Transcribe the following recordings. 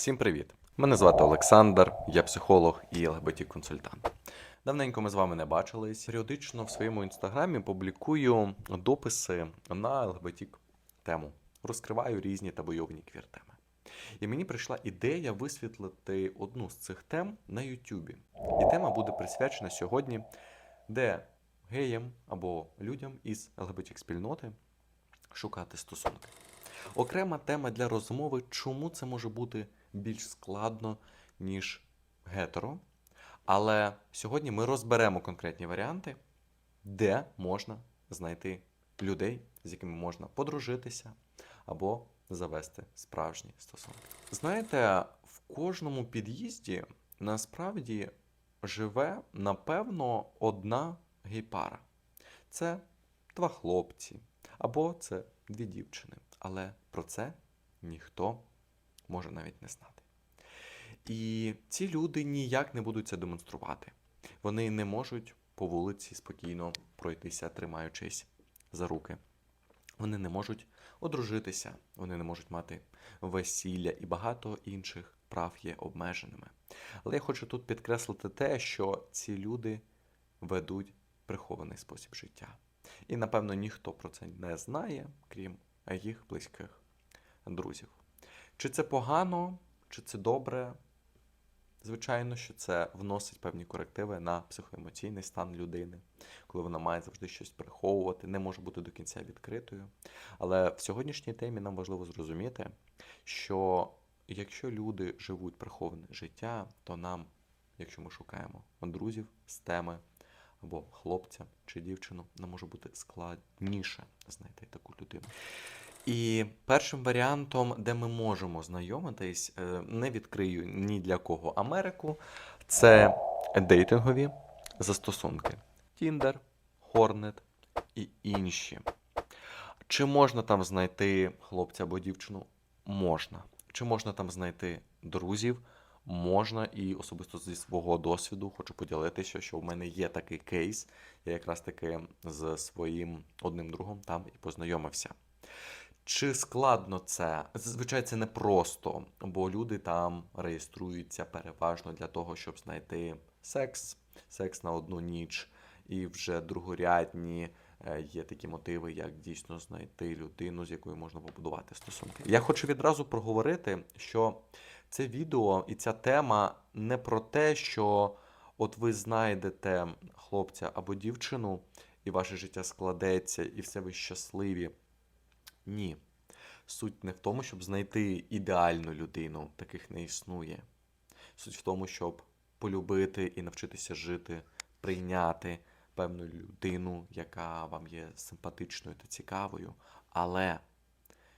Всім привіт! Мене звати Олександр, я психолог і ЛГБТ-консультант. Давненько ми з вами не бачились. Періодично в своєму інстаграмі публікую дописи на ЛГБТ тему. Розкриваю різні табойовні квір-теми. І мені прийшла ідея висвітлити одну з цих тем на Ютубі. І тема буде присвячена сьогодні, де геям або людям із ЛГБТ-спільноти шукати стосунки. Окрема тема для розмови, чому це може бути більш складно, ніж гетеро. Але сьогодні ми розберемо конкретні варіанти, де можна знайти людей, з якими можна подружитися або завести справжні стосунки. Знаєте, в кожному під'їзді насправді живе, напевно, одна гей-пара. Це два хлопці або це дві дівчини. Але про це ніхто може навіть не знати. І ці люди ніяк не будуть це демонструвати. Вони не можуть по вулиці спокійно пройтися, тримаючись за руки. Вони не можуть одружитися, вони не можуть мати весілля і багато інших прав є обмеженими. Але я хочу тут підкреслити те, що ці люди ведуть прихований спосіб життя. І, напевно, ніхто про це не знає, крім їх близьких друзів. Чи це погано, чи це добре? Звичайно, що це вносить певні корективи на психоемоційний стан людини, коли вона має завжди щось приховувати, не може бути до кінця відкритою. Але в сьогоднішній темі нам важливо зрозуміти, що якщо люди живуть приховане життя, то нам, якщо ми шукаємо друзів з теми або хлопця чи дівчину, нам може бути складніше знайти таку людину. І першим варіантом, де ми можемо знайомитись, е, не відкрию ні для кого Америку, це дейтингові застосунки: Tinder, Hornet і інші. Чи можна там знайти хлопця або дівчину? Можна. Чи можна там знайти друзів? Можна, і особисто зі свого досвіду хочу поділитися, що в мене є такий кейс. Я якраз таки з своїм одним другом там і познайомився. Чи складно це? Зазвичай це не просто, бо люди там реєструються переважно для того, щоб знайти секс, секс на одну ніч, і вже другорядні е, є такі мотиви, як дійсно знайти людину, з якою можна побудувати стосунки. Я хочу відразу проговорити, що це відео і ця тема не про те, що от ви знайдете хлопця або дівчину, і ваше життя складеться, і все ви щасливі. Ні. Суть не в тому, щоб знайти ідеальну людину, таких не існує. Суть в тому, щоб полюбити і навчитися жити, прийняти певну людину, яка вам є симпатичною та цікавою. Але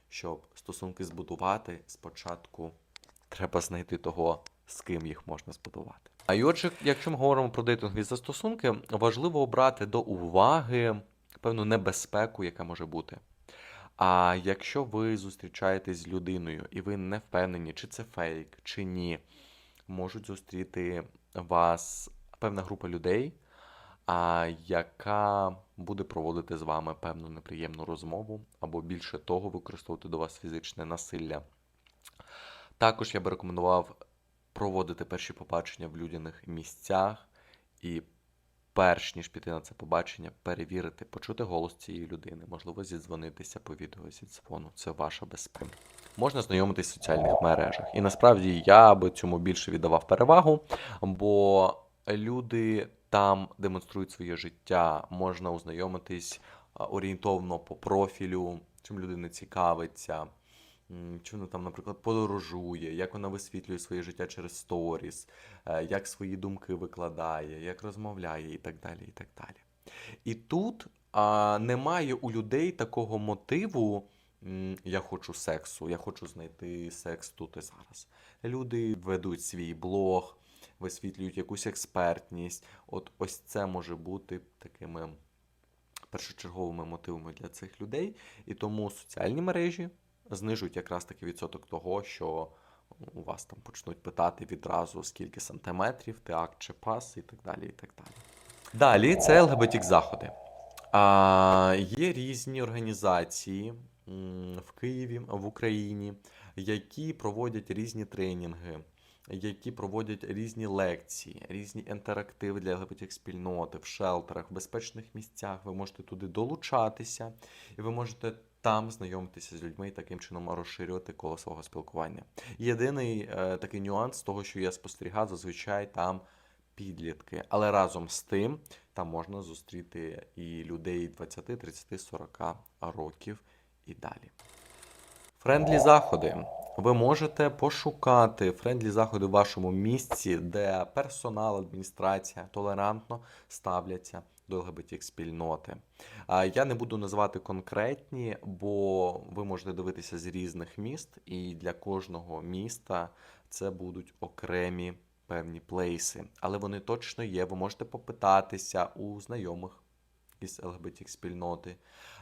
щоб стосунки збудувати, спочатку треба знайти того, з ким їх можна збудувати. А й отже, якщо ми говоримо про дейтингові застосунки, важливо обрати до уваги певну небезпеку, яка може бути. А якщо ви зустрічаєтесь з людиною і ви не впевнені, чи це фейк, чи ні, можуть зустріти вас певна група людей, а, яка буде проводити з вами певну неприємну розмову, або більше того, використовувати до вас фізичне насилля. Також я би рекомендував проводити перші побачення в людяних місцях і перш ніж піти на це побачення, перевірити, почути голос цієї людини, можливо, зідзвонитися по відео зі дзвону. Це ваша безпека. Можна знайомитись в соціальних мережах. І насправді я би цьому більше віддавав перевагу, бо люди там демонструють своє життя, можна ознайомитись орієнтовно по профілю, чим людина цікавиться. Чи вона там, наприклад, подорожує, як вона висвітлює своє життя через сторіс, е, як свої думки викладає, як розмовляє і так далі. І так далі. І тут а, немає у людей такого мотиву. Я хочу сексу, я хочу знайти секс тут і зараз. Люди ведуть свій блог, висвітлюють якусь експертність. От ось це може бути такими першочерговими мотивами для цих людей. І тому соціальні мережі знижують якраз таки відсоток того, що у вас там почнуть питати відразу скільки сантиметрів, ти акт чи пас, і так далі. і так далі. Далі це ЛГБТік заходи. А, є різні організації в Києві, в Україні, які проводять різні тренінги, які проводять різні лекції, різні інтерактиви для ЛГБТ спільноти в шелтерах, в безпечних місцях. Ви можете туди долучатися, і ви можете там знайомитися з людьми і таким чином розширювати коло свого спілкування. Єдиний е, такий нюанс того, що я спостерігав, зазвичай там підлітки. Але разом з тим там можна зустріти і людей 20, 30, 40 років і далі. Френдлі заходи. Ви можете пошукати френдлі заходи в вашому місці, де персонал, адміністрація толерантно ставляться до ЛГБТ спільноти. Я не буду називати конкретні, бо ви можете дивитися з різних міст, і для кожного міста це будуть окремі певні плейси. Але вони точно є. Ви можете попитатися у знайомих із ЛГБТ спільноти.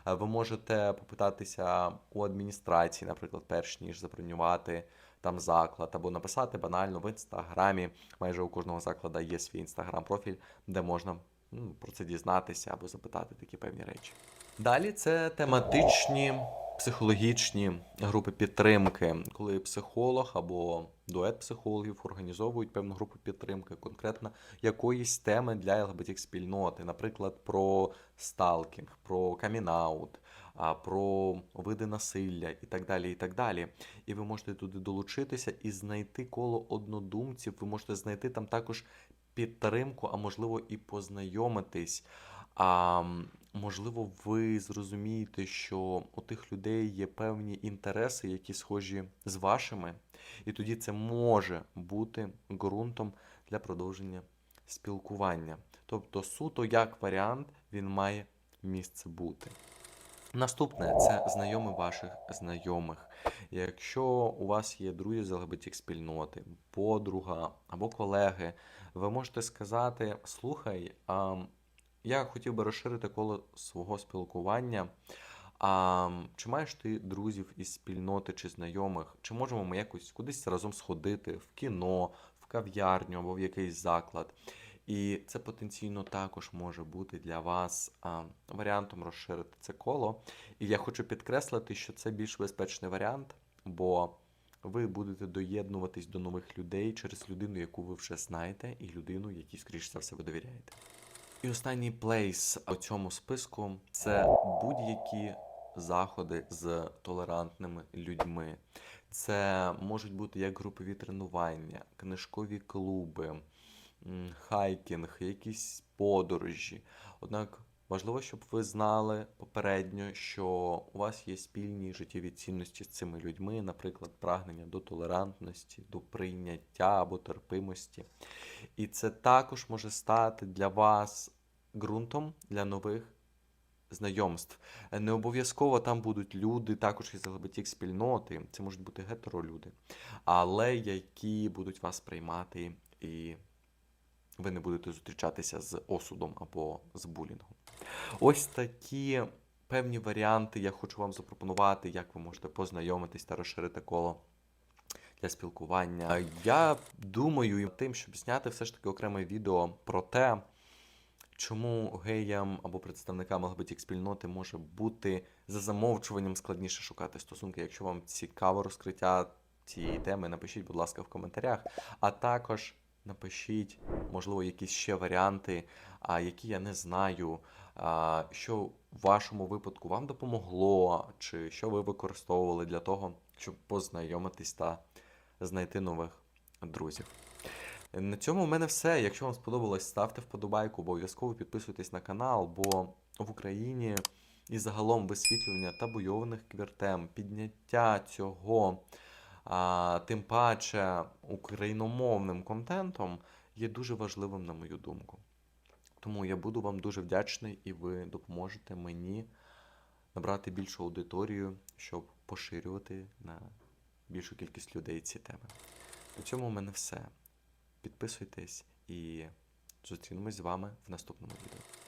Ви можете попитатися у адміністрації, наприклад, перш ніж забронювати там заклад, або написати банально в інстаграмі. Майже у кожного закладу є свій інстаграм-профіль, де можна ну, про це дізнатися або запитати такі певні речі. Далі це тематичні психологічні групи підтримки, коли психолог або дует психологів організовують певну групу підтримки, конкретно якоїсь теми для ЛГБТ спільноти, наприклад, про сталкінг, про камінаут, про види насилля і так далі. І так далі. І ви можете туди долучитися і знайти коло однодумців. Ви можете знайти там також підтримку, а можливо і познайомитись. А можливо, ви зрозумієте, що у тих людей є певні інтереси, які схожі з вашими, і тоді це може бути ґрунтом для продовження спілкування. Тобто, суто як варіант, він має місце бути. Наступне це знайомі ваших знайомих. Якщо у вас є друзі з ЛГБТ спільноти, подруга або колеги, ви можете сказати: слухай, а, я хотів би розширити коло свого спілкування. А чи маєш ти друзів із спільноти чи знайомих? Чи можемо ми якось кудись разом сходити в кіно, в кав'ярню або в якийсь заклад? І це потенційно також може бути для вас а, варіантом розширити це коло. І я хочу підкреслити, що це більш безпечний варіант, бо ви будете доєднуватись до нових людей через людину, яку ви вже знаєте, і людину, якій, скоріш за все, ви довіряєте. І останній плейс у цьому списку це будь-які заходи з толерантними людьми. Це можуть бути як групові тренування, книжкові клуби, хайкінг, якісь подорожі. Однак важливо, щоб ви знали попередньо, що у вас є спільні життєві цінності з цими людьми, наприклад, прагнення до толерантності, до прийняття або терпимості. І це також може стати для вас ґрунтом для нових знайомств. Не обов'язково там будуть люди, також із ЛГБТ спільноти, це можуть бути гетеролюди, але які будуть вас приймати, і ви не будете зустрічатися з осудом або з булінгом. Ось такі певні варіанти я хочу вам запропонувати, як ви можете познайомитись та розширити коло для спілкування. Я думаю тим, щоб зняти все ж таки окреме відео про те, чому геям або представникам ЛГБТ спільноти може бути за замовчуванням складніше шукати стосунки. Якщо вам цікаво розкриття цієї теми, напишіть, будь ласка, в коментарях. А також напишіть, можливо, якісь ще варіанти, які я не знаю, що в вашому випадку вам допомогло, чи що ви використовували для того, щоб познайомитись та знайти нових друзів. На цьому в мене все. Якщо вам сподобалось, ставте вподобайку, обов'язково підписуйтесь на канал, бо в Україні і загалом висвітлювання табуйованих квіртем, підняття цього, а, тим паче україномовним контентом є дуже важливим, на мою думку. Тому я буду вам дуже вдячний, і ви допоможете мені набрати більшу аудиторію, щоб поширювати на більшу кількість людей ці теми. На цьому в мене все. Підписуйтесь і зустрінемось з вами в наступному відео.